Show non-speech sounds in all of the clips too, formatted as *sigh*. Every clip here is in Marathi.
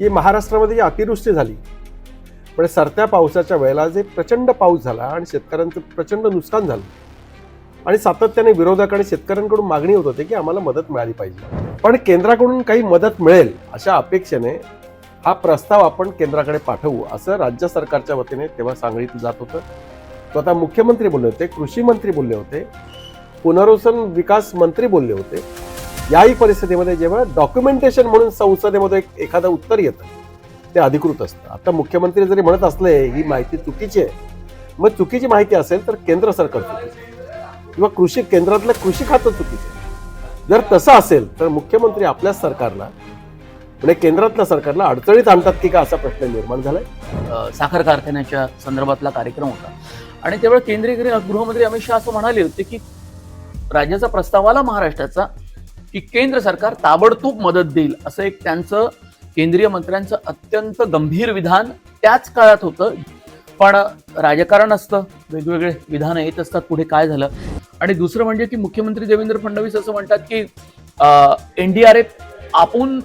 की महाराष्ट्रामध्ये जी अतिवृष्टी झाली. पण सरत्या पावसाच्या वेळेला जे प्रचंड पाऊस झाला आणि शेतकऱ्यांचं प्रचंड नुकसान झालं आणि सातत्याने विरोधक आणि शेतकऱ्यांकडून मागणी होत होती की आम्हाला मदत मिळाली पाहिजे. पण केंद्राकडून काही मदत मिळेल अशा अपेक्षेने हा प्रस्ताव आपण केंद्राकडे पाठवू असं राज्य सरकारच्या वतीने तेव्हा सांगितलं जात होतं. स्वतः मुख्यमंत्री बोलले होते कृषी मंत्री बोलले होते पुनर्वसन विकास मंत्री बोलले होते. याही परिस्थितीमध्ये जेव्हा डॉक्युमेंटेशन म्हणून संसदेमध्ये एखादं उत्तर येतं ते अधिकृत असतं. आता मुख्यमंत्री जरी म्हणत असले ही माहिती चुकीची आहे. मग चुकीची माहिती असेल तर केंद्र सरकार चुकीचं किंवा कृषी केंद्रातलं कृषी खातं चुकीचं जर तसं असेल तर मुख्यमंत्री आपल्याच सरकारला म्हणजे केंद्रातल्या सरकारला अडचणीत आणतात की का असा प्रश्न निर्माण झालाय? साखर कारखान्याच्या संदर्भातला कार्यक्रम होता. आणि त्यावेळी केंद्रीय गृहमंत्री अमित शहा असं म्हणाले होते की राज्याचा प्रस्ताव आला महाराष्ट्राचा की केंद्र सरकार ताबडतोब मदत देईल असं एक त्यांचं केंद्रीय मंत्र्यांचं अत्यंत गंभीर विधान त्याच काळात होतं. पण राजकारण असतं वेगवेगळे विधानं येत असतात पुढे काय झालं? आणि दुसरं म्हणजे की मुख्यमंत्री देवेंद्र फडणवीस असं म्हणतात की एनडीआरएफ आपण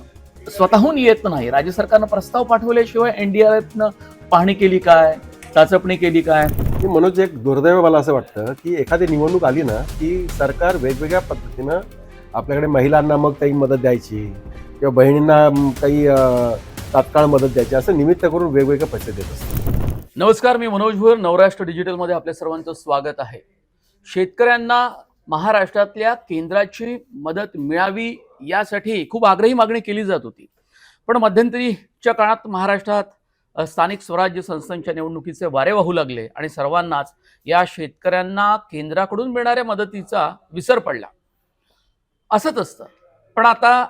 स्वतःहून येत नाही. राज्य सरकारनं प्रस्ताव पाठवल्याशिवाय एनडीआरएफनं पाहणी केली काय? चाचपणी केली काय? मनोज एक दुर्दैव मला असं वाटतं की एखादी निवडणूक आली ना की सरकार वेगवेगळ्या पद्धतीनं आपल्याकडे महिलांना मग काही मदत द्यायची किंवा बहिणींना काही तात्काळ मदत द्यायची असं निमित्त करून वेगवेगळे पैसे देत असतात. नमस्कार मी मनोज भुर नवराष्ट्र डिजिटलमध्ये आपल्या सर्वांचं स्वागत आहे. शेतकऱ्यांना महाराष्ट्रातल्या केंद्राची मदत मिळावी यासाठी खूप आग्रही मागणी केली जात होती. पण मध्यंतरीच्या काळात महाराष्ट्रात स्थानिक स्वराज्य संस्थांच्या निवडणुकीचे वारे वाहू लागले आणि सर्वांनाच या शेतकऱ्यांना केंद्राकडून मिळणाऱ्या मदतीचा विसर पडला. असंच असतं. पण आता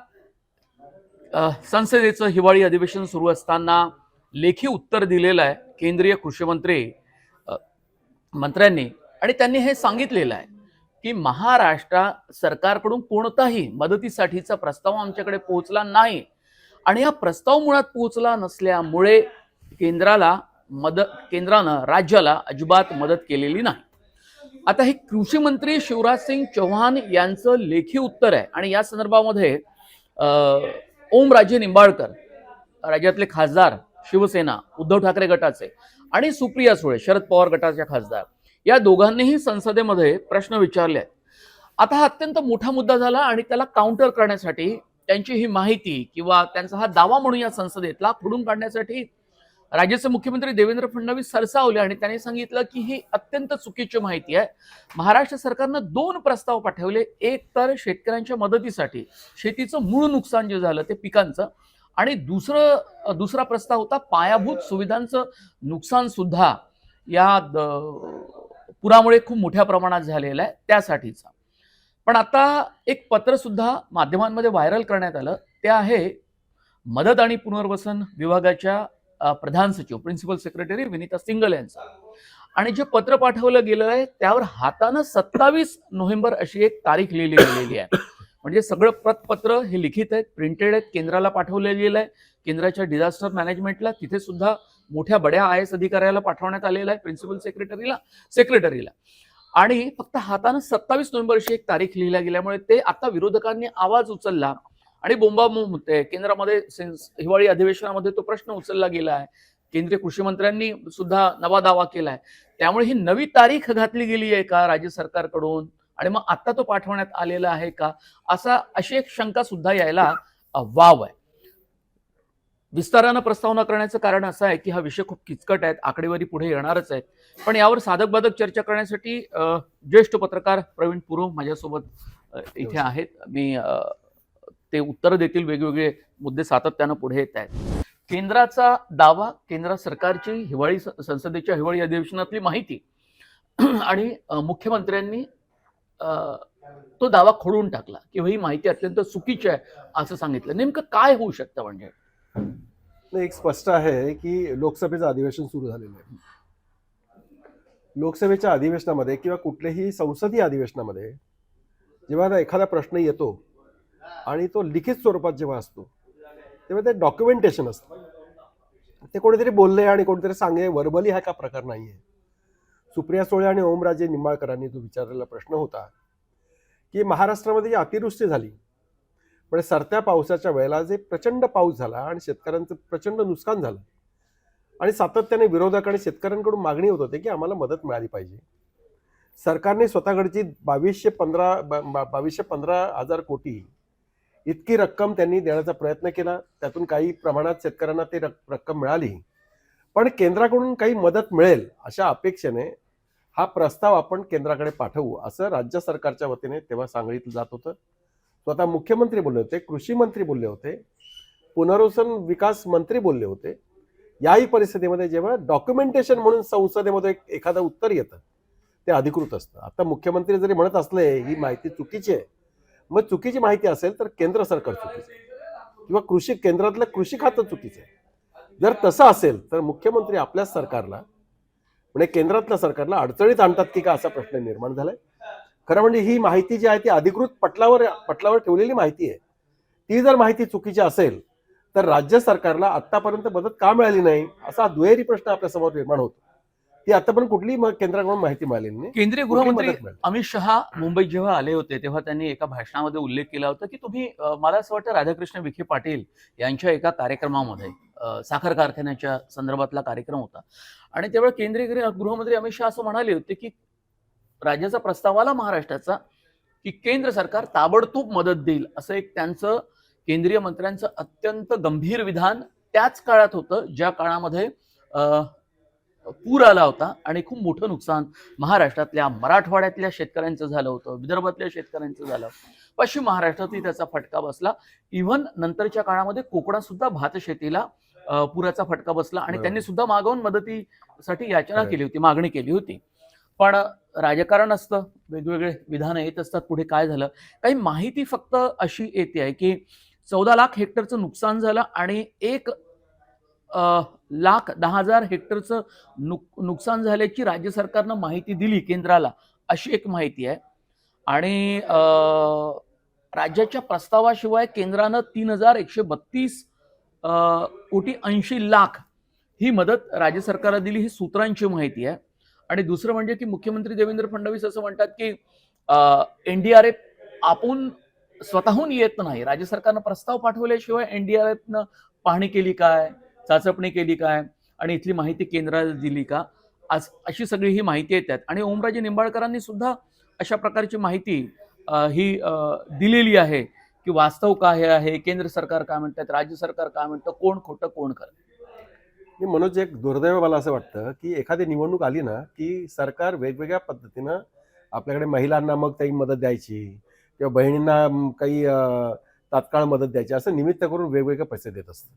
संसदेचं हिवाळी अधिवेशन सुरू असताना लेखी उत्तर दिलेलं आहे केंद्रीय कृषीमंत्री मंत्र्यांनी. आणि त्यांनी हे सांगितलेलं आहे की महाराष्ट्र सरकारकडून कोणताही मदतीसाठीचा प्रस्ताव आमच्याकडे पोहोचला नाही. आणि हा प्रस्ताव मुळात पोहोचला नसल्यामुळे केंद्राला मदत केंद्रानं राज्याला अजिबात मदत केलेली नाही. आता हे कृषी मंत्री शिवराज सिंग चौहान यांचं लेखी उत्तर आहे. आणि या संदर्भामध्ये ओमराजे निंबाळकर राज्यातले खासदार शिवसेना उद्धव ठाकरे गटाचे आणि सुप्रिया सुळे शरद पवार गटाच्या खासदार या दोघांनीही संसदेमध्ये प्रश्न विचारले आहेत. आता हा अत्यंत मोठा मुद्दा झाला आणि त्याला काउंटर करण्यासाठी त्यांची ही माहिती किंवा त्यांचा हा दावा म्हणून या संसदेतला फुडून काढण्यासाठी राज्याचे मुख्यमंत्री देवेंद्र फडणवीस सरसावले आणि त्यांनी सांगितलं की ही अत्यंत चुकीची माहिती आहे. महाराष्ट्र सरकारनं दोन प्रस्ताव पाठवले. एक तर शेतकऱ्यांच्या मदतीसाठी शेतीचं मूळ नुकसान जे झालं ते पिकांचं आणि दुसरं दुसरा प्रस्ताव होता पायाभूत सुविधांचं नुकसान सुद्धा. या द- पुरामुळे खूप मोठ्या प्रमाणात झालेलं आहे त्यासाठीचा. पण आता एक पत्र सुद्धा माध्यमांमध्ये व्हायरल करण्यात आलं. ते आहे मदत आणि पुनर्वसन विभागाच्या प्रधान सचिव प्रिन्सिपल सेक्रेटरी विनीता सिंगल यांचा. आणि जे पत्र पाठवलं गेलं आहे त्यावर हातानं सत्तावीस नोव्हेंबर अशी एक तारीख लिहिली गेलेली आहे. म्हणजे सगळं प्रतपत्र हे लिखित आहेत प्रिंटेड आहेत केंद्राला पाठवलं गेलं आहे. केंद्राच्या डिझास्टर मॅनेजमेंटला तिथे सुद्धा मोठ्या बड्या आय एस अधिकाऱ्याला पाठवण्यात आलेलं आहे प्रिन्सिपल सेक्रेटरीला सेक्रेटरीला आणि फक्त हातानं सत्तावीस नोव्हेंबर अशी एक तारीख लिहिल्या गेल्यामुळे ते आता विरोधकांनी आवाज उचलला आणि बोंबाबोंब होते केंद्रामध्ये सेन्स- हिवाळी अधिवेशनामध्ये तो प्रश्न उचलला गेला आहे. केंद्रीय कृषी मंत्र्यांनी सुद्धा नवा दावा केला आहे त्यामुळे ही नवी तारीख घातली गेली आहे का राज्य सरकारकडून? आणि मग आता तो पाठवण्यात आलेला आहे का? असा अशी एक शंका सुद्धा यायला वाव आहे. विस्तारानं प्रस्तावना करण्याचं कारण असं आहे की हा विषय खूप किचकट आहेत आकडेवारी पुढे येणारच आहे. पण यावर साधक बाधक चर्चा करण्यासाठी ज्येष्ठ पत्रकार प्रवीण पुरो माझ्यासोबत इथे आहेत. मी ते उत्तर देतील वेगवेगळे मुद्दे सातत्यानं पुढे येत आहेत. केंद्राचा दावा केंद्र सरकारची हिवाळी संसदेच्या हिवाळी अधिवेशनातली माहिती. *clears throat* आणि मुख्यमंत्र्यांनी तो दावा खोडून टाकला किंवा ही माहिती अत्यंत चुकीची आहे असं सांगितलं. नेमकं काय होऊ शकतं म्हणजे? नाही, एक स्पष्ट आहे की लोकसभेचं अधिवेशन सुरू झालेलं आहे. लोकसभेच्या अधिवेशनामध्ये किंवा कुठल्याही संसदीय अधिवेशनामध्ये जेव्हा एखादा प्रश्न येतो आणि तो लिखित स्वरूपात जेव्हा असतो तेव्हा ते डॉक्युमेंटेशन असतं. ते कोणीतरी बोलले आणि कोणीतरी सांगे वर्बली हा का प्रकार नाही आहे सुप्रिया सुळे आणि ओमराजे निंबाळकरांनी जो विचारलेला प्रश्न होता की महाराष्ट्रामध्ये जी अतिवृष्टी झाली पण सरत्या पावसाच्या वेळेला जे प्रचंड पाऊस झाला आणि शेतकऱ्यांचं प्रचंड नुकसान झालं आणि सातत्याने विरोधक आणि शेतकऱ्यांकडून मागणी होत होती की आम्हाला मदत मिळाली पाहिजे. सरकारने स्वतःकडची बावीसशे पंधरा बा- बावीसशे पंधरा हजार कोटी इतकी रक्कम त्यांनी देण्याचा प्रयत्न केला. त्यातून काही प्रमाणात शेतकऱ्यांना ते रक्कम मिळाली. पण केंद्राकडून काही मदत मिळेल अशा अपेक्षेने हा प्रस्ताव आपण केंद्राकडे पाठवू असं राज्य सरकारच्या वतीने तेव्हा सांगितलं जात होतं. स्वतः मुख्यमंत्री बोलले होते कृषी मंत्री बोलले होते पुनर्वसन विकास मंत्री बोलले होते. याही परिस्थितीमध्ये जेव्हा डॉक्युमेंटेशन म्हणून संसदेमध्ये एखादं उत्तर येतं ते अधिकृत असतं. आता मुख्यमंत्री जरी म्हणत असले ही माहिती चुकीची आहे. मग चुकीची माहिती असेल तर केंद्र सरकार चुकीचं किंवा कृषी केंद्रातलं कृषी खातं चुकीचं आहे. जर तसं असेल तर मुख्यमंत्री आपल्याच सरकारला म्हणजे केंद्रातल्या सरकारला अडचणीत आणतात की का असा प्रश्न निर्माण झालाय. खरं म्हणजे ही माहिती जी आहे ती अधिकृत पटलावर पटलावर ठेवलेली माहिती आहे. ती जर माहिती चुकीची असेल तर राज्य सरकारला आतापर्यंत मदत का मिळाली नाही असा दुहेरी प्रश्न आपल्यासमोर निर्माण होतो. ती आतापर्यंत कुठलीही म- केंद्राकडून माहिती मिळालेली नाही केंद्रीय कुठली गृहमंत्री मिळाली? अमित शहा मुंबईत जेव्हा आले होते तेव्हा त्यांनी एका भाषणामध्ये उल्लेख केला होता की तुम्ही मला असं वाटतं राधाकृष्ण विखे पाटील यांच्या एका कार्यक्रमामध्ये साखर कारखान्याच्या संदर्भातला कार्यक्रम होता आणि तेव्हा केंद्रीय गृह गृहमंत्री अमित शहा असं म्हणाले होते की राज्याचा प्रस्ताव आला महाराष्ट्राचा की केंद्र सरकार ताबडतोब मदत देईल असं एक त्यांचं केंद्रीय मंत्र्यांचं अत्यंत गंभीर विधान त्याच काळात होतं ज्या काळामध्ये पूर आला होता आणि खूप मोठं नुकसान महाराष्ट्रातल्या मराठवाड्यातल्या शेतकऱ्यांचं झालं होतं विदर्भातल्या शेतकऱ्यांचं झालं पश्चिम महाराष्ट्रातही त्याचा फटका बसला इव्हन नंतरच्या काळामध्ये कोकणात सुद्धा भात शेतीला पुराचा फटका बसला आणि. त्यांनी सुद्धा मागवून मदतीसाठी याचना. केली होती मागणी केली होती पण राजकारण असतं वेगवेगळे विधानं येत असतात पुढे काय झालं काही माहिती फक्त अशी येते आहे की चौदा लाख हेक्टरचं नुकसान झालं आणि एक लाख दहा हजार हेक्टरचं नुक नुकसान झाल्याची राज्य सरकारनं माहिती दिली केंद्राला अशी एक माहिती आहे. आणि राज्याच्या प्रस्तावाशिवाय केंद्रानं तीन हजार एकशे बत्तीस कोटी ऐंशी लाख ही मदत राज्य सरकारला दिली ही सूत्रांची माहिती आहे. आणि दुसरं म्हणजे की मुख्यमंत्री देवेंद्र फडणवीस असं म्हणतात की एनडीआरएफ आपण स्वतःहून येत नाही. राज्य सरकारनं प्रस्ताव पाठवल्याशिवाय एनडीआरएफनं पाहणी केली काय? चाचपणी केली काय? आणि इथली माहिती केंद्राला दिली का? आज अशी सगळी ही माहिती येतात. आणि ओमराजे निंबाळकरांनी सुद्धा अशा प्रकारची माहिती ही दिलेली आहे की वास्तव काय आहे केंद्र सरकार काय म्हणतात राज्य सरकार काय म्हणतं कोण खोटं कोण करत आणि मनोज एक दुर्दैव मला असं वाटतं की एखादी निवडणूक आली ना की सरकार वेगवेगळ्या पद्धतीनं आपल्याकडे महिलांना मग काही मदत द्यायची किंवा बहिणींना काही तात्काळ मदत द्यायची असं निमित्त करून वेगवेगळे पैसे देत असतं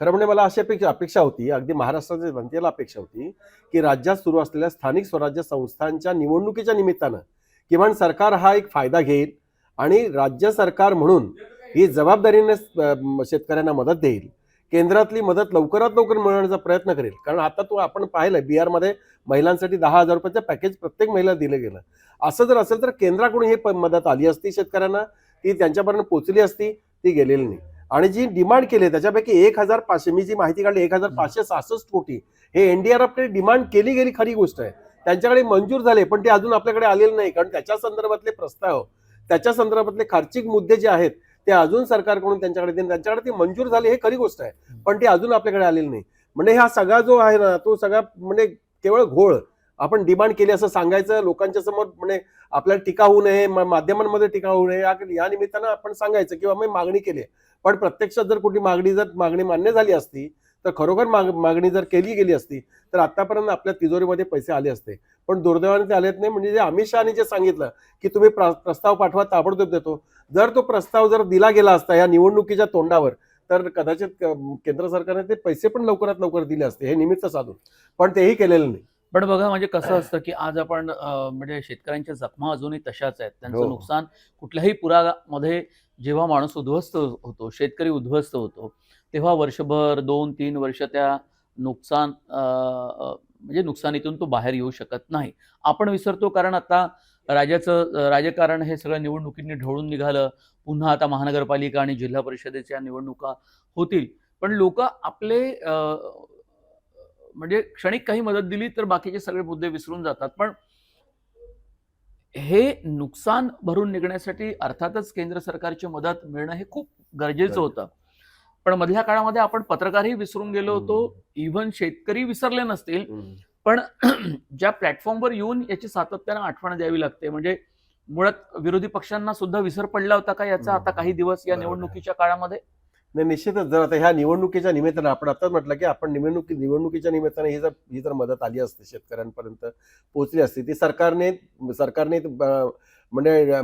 खरं म्हणजे मला अशी अपेक्षा अपेक्षा होती अगदी महाराष्ट्राच्या जनतेला अपेक्षा होती की राज्यात सुरू असलेल्या स्थानिक स्वराज्य संस्थांच्या निवडणुकीच्या निमित्तानं किमान सरकार हा एक फायदा घेईल आणि राज्य सरकार म्हणून ही जबाबदारीने शेतकऱ्यांना मदत देईल. केंद्रातली मदत लवकरात लवकर मिळवण्याचा प्रयत्न करेल. कारण आता तो आपण पाहिलं बिहारमध्ये महिलांसाठी दहा हजार रुपयाचं पॅकेज प्रत्येक महिला दिलं गेलं. असं जर असेल तर केंद्राकडून ही प- मदत आली असती शेतकऱ्यांना ती त्यांच्यापर्यंत पोचली असती ती गेलेली नाही. आणि जी डिमांड केली आहे, त्याच्यापैकी एक हजार पाचशे मी जी माहिती काढली एक हजार पाचशे सहासष्ट कोटी हे एनडीआरएफकडे डिमांड केली गेली खरी गोष्ट आहे. त्यांच्याकडे मंजूर झाले पण ते अजून आपल्याकडे आलेले नाही कारण त्याच्या संदर्भातले प्रस्ताव त्याच्या संदर्भातले खर्चिक मुद्दे जे आहेत ते अजून सरकारकडून त्यांच्याकडे त्यांच्याकडे ते मंजूर झाले हे खरी गोष्ट आहे. पण ते अजून आपल्याकडे आलेले नाही. म्हणजे हा सगळा जो आहे ना तो सगळा म्हणजे केवळ घोळ. आपण डिमांड केली असं सांगायचं लोकांच्या समोर म्हणजे आपल्याला टीका होऊ नये माध्यमांमध्ये टीका होऊ नये या निमित्तानं आपण सांगायचं किंवा मी मागणी केली आहे. पण प्रत्यक्षात जर कुठली मागणी जर मागणी मान्य झाली असती तर खरोखर माग मागणी जर केली गेली असती तर आतापर्यंत आपल्या तिजोरीमध्ये पैसे आले असते. पण दुर्दैवाने ते आलेत नाही म्हणजे जे अमित शहाने जे सांगितलं की तुम्ही प्र- प्रस्ताव पाठवा ताबडतोब देतो. जर तो प्रस्ताव जर दिला गेला असता या निवडणुकीच्या तोंडावर तर कदाचित केंद्र सरकारने ते पैसे पण लवकरात लवकर दिले असते हे निमित्त साधून. पण तेही केलेलं नाही. पण बघा म्हणजे कसं असतं की आज आपण म्हणजे शेतकऱ्यांच्या जखमा अजूनही तशाच आहेत. त्यांचं हो. नुकसान कुठल्याही पुरामध्ये जेव्हा माणूस उद्ध्वस्त होतो शेतकरी उद्ध्वस्त होतो तेव्हा वर्षभर दोन तीन वर्ष त्या नुकसान म्हणजे नुकसानीतून तो बाहेर येऊ शकत नाही. आपण विसरतो कारण आता राज्याचं राजकारण हे सगळं निवडणुकींनी ढवळून निघालं. पुन्हा आता महानगरपालिका आणि जिल्हा परिषदेच्या निवडणुका होतील. पण लोक आपले म्हणजे क्षणिक काही मदत दिली तर बाकीचे सगळे मुद्दे विसरून जातात. पण हे नुकसान भरून निघण्यासाठी अर्थातच केंद्र सरकारची मदत मिळणं हे खूप गरजेचं होतं. पण मधल्या काळामध्ये आपण पत्रकारही विसरून गेलो होतो. इव्हन शेतकरी विसरले नसतील. पण *clears throat* ज्या प्लॅटफॉर्मवर येऊन याची सातत्यानं आठवण द्यावी लागते. म्हणजे मुळात विरोधी पक्षांना सुद्धा विसर पडला होता का याचा? आता काही दिवस या. निवडणुकीच्या काळामध्ये नाही निश्चितच. जर आता ह्या निवडणुकीच्या निमित्तानं आपण आताच म्हटलं की आपण निवडणुकी निवडणुकीच्या निमित्तानं ही जर ही जर मदत आली असते शेतकऱ्यांपर्यंत पोहोचली असती ती सरकारने सरकारने म्हणजे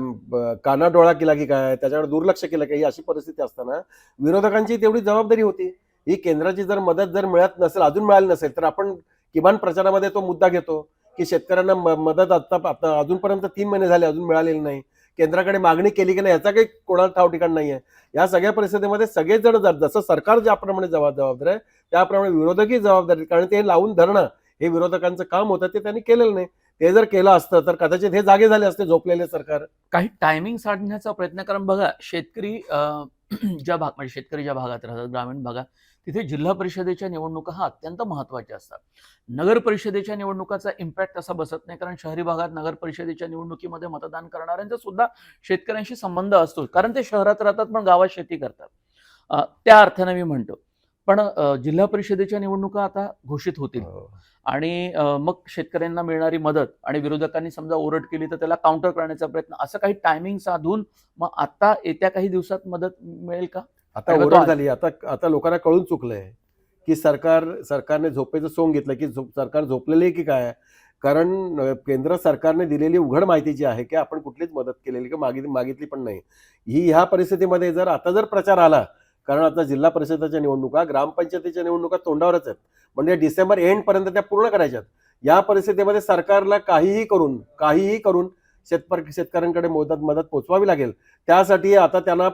कानाडोळा केला की काय त्याच्याकडे दुर्लक्ष केलं की ही अशी परिस्थिती असताना विरोधकांची तेवढी जबाबदारी होती. ही केंद्राची जर मदत जर मिळत नसेल अजून मिळाली नसेल तर आपण किमान प्रचारामध्ये तो मुद्दा घेतो की शेतकऱ्यांना म- मदत आता आता अजूनपर्यंत तीन महिने झाले अजून मिळालेली नाही. केंद्राकडे मागणी केली की नाही याचा काही कोणाला ठाव ठिकाण नाहीये. या सगळ्या परिस्थितीमध्ये सगळेजण जर- जसं सरकार ज्याप्रमाणे जबाब जबाबदार आहे त्याप्रमाणे विरोधकही जबाबदारी कारण ते लावून धरणं हे विरोधकांचं काम होतं ते त्यांनी केलेलं नाही. ते जर केलं असतं तर कदाचित हे जागे झाले असते झोपलेले सरकार. काही टायमिंग साधण्याचा प्रयत्न कारण बघा शेतकरी *clears throat* ज्या भाग म्हणजे शेतकरी ज्या भागात राहतात ग्रामीण भागात तिथे जिल्हा परिषदेच्या निवडणुका हा अत्यंत महत्त्वाच्या असतात. नगर परिषदेच्या निवडणुकाचा इम्पॅक्ट असा बसत नाही कारण शहरी भागात नगर परिषदेच्या निवडणुकीमध्ये मतदान करणाऱ्यांचा सुद्धा शेतकऱ्यांशी संबंध असतो कारण ते शहरात राहतात पण गावात शेती करतात. त्या अर्थाने मी म्हणतो. पण जिल्हा परिषदेच्या निवडणुका आता घोषित होतील. आणि अं, मग शेतकऱ्यांना मिळणारी मदत आणि विरोधकांनी समजा ओरड केली तर त्याला काउंटर करण्याचा प्रयत्न असं काही टायमिंग साधून मग आता येत्या काही दिवसात मदत मिळेल का? आता ओरड झाली. आता आता लोकांना कळून चुकलंय की सरकार सरकारने झोपेचं सोंग घेतलं की झोप- सरकार झोपलेलं आहे की काय? कारण केंद्र सरकारने दिलेली उघड माहिती जी आहे की आपण कुठलीच मदत केलेली किंवा मागितली मागितली पण नाही. ही ह्या परिस्थितीमध्ये जर आता जर प्रचार आला कारण आता जिल्हा परिषदेच्या निवडणुका ग्रामपंचायतीच्या निवडणुका तोंडावरच आहेत. म्हणजे डिसेंबर एंड पर्यंत त्या पूर्ण करायच्यात. या परिस्थितीमध्ये सरकारला काहीही करून काहीही करून शेतपर शेतकऱ्यांकडे मोदत मदत पोचवावी लागेल. त्यासाठी आता त्यांना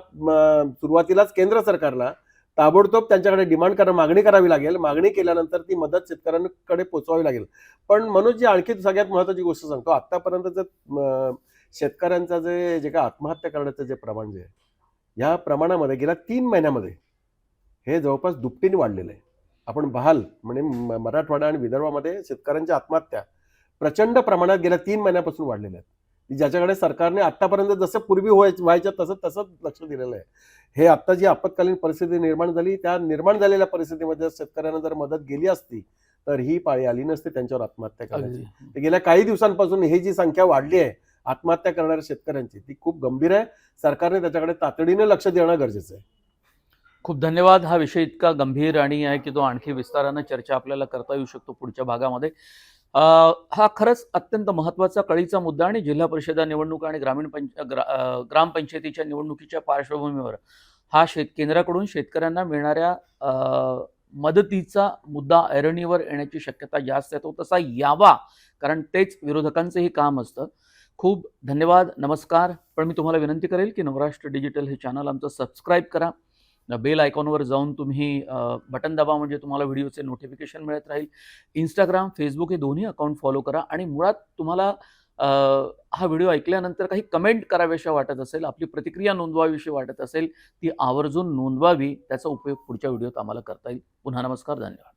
सुरुवातीलाच केंद्र सरकारला ताबडतोब त्यांच्याकडे डिमांड करा मागणी करावी लागेल. मागणी केल्यानंतर ती मदत शेतकऱ्यांकडे पोचवावी लागेल. पण मनोजजी आणखी सगळ्यात महत्वाची गोष्ट सांगतो. आतापर्यंत जर शेतकऱ्यांचा जे जे काय आत्महत्या करण्याचं जे प्रमाण जे आहे या प्रमाणामध्ये गेल्या तीन महिन्यामध्ये हे जवळपास दुपटीने वाढलेलं आहे. आपण बहाल म्हणजे म- मराठवाडा आणि विदर्भामध्ये शेतकऱ्यांच्या आत्महत्या प्रचंड प्रमाणात गेल्या तीन महिन्यापासून वाढलेल्या आहेत. ज्याच्याकडे सरकारने आतापर्यंत जसं पूर्वी व्हाय व्हायच्या तसं तसंच लक्ष दिलेलं आहे. हे आता जी आपत्कालीन परिस्थिती निर्माण झाली त्या निर्माण झालेल्या परिस्थितीमध्ये शेतकऱ्यांना जर मदत गेली असती तर ही पाळी आली नसती त्यांच्यावर आत्महत्या करायची. गेल्या काही दिवसांपासून ही जी संख्या वाढली आहे आत्महत्या करणाऱ्या शेतकऱ्यांची ती खूप गंभीर आहे. सरकारने त्याच्याकडे तातडीने लक्ष देणं गरजेचं आहे. खूप धन्यवाद. हा विषय इतका गंभीर आणि आहे की तो आणखी विस्तारानं चर्चा आपल्याला करता येऊ शकतो पुढच्या भागामध्ये. हा खरंच अत्यंत महत्त्वाचा कळीचा मुद्दा आणि जिल्हा परिषदा निवडणूक आणि ग्रामीण पंच ग्रा- ग्रामपंचायतीच्या निवडणुकीच्या पार्श्वभूमीवर हा शेत केंद्राकडून शेतकऱ्यांना मिळणाऱ्या मदतीचा मुद्दा ऐरणीवर येण्याची शक्यता जास्त आहे तो तसा यावा कारण तेच विरोधकांचंही काम असतं. खूप धन्यवाद नमस्कार. पण मी तुम्हाला विनंती करेल की नवराष्ट्र डिजिटल हे चॅनल आमचं सबस्क्राईब करा. बेल आयकॉनवर जाऊन तुम्ही बटन दाबा म्हणजे तुम्हाला व्हिडिओचे नोटिफिकेशन मिळत राहील. इंस्टाग्राम फेसबुक हे दोन्ही अकाउंट फॉलो करा आणि मुळात तुम्हाला हा व्हिडिओ ऐकल्यानंतर काही कमेंट कराव्याशा वाटत असेल आपली प्रतिक्रिया नोंदवावीशी वाटत असेल ती आवर्जून नोंदवावी त्याचा उपयोग पुढच्या व्हिडिओत आम्हाला करता येईल. पुन्हा नमस्कार धन्यवाद.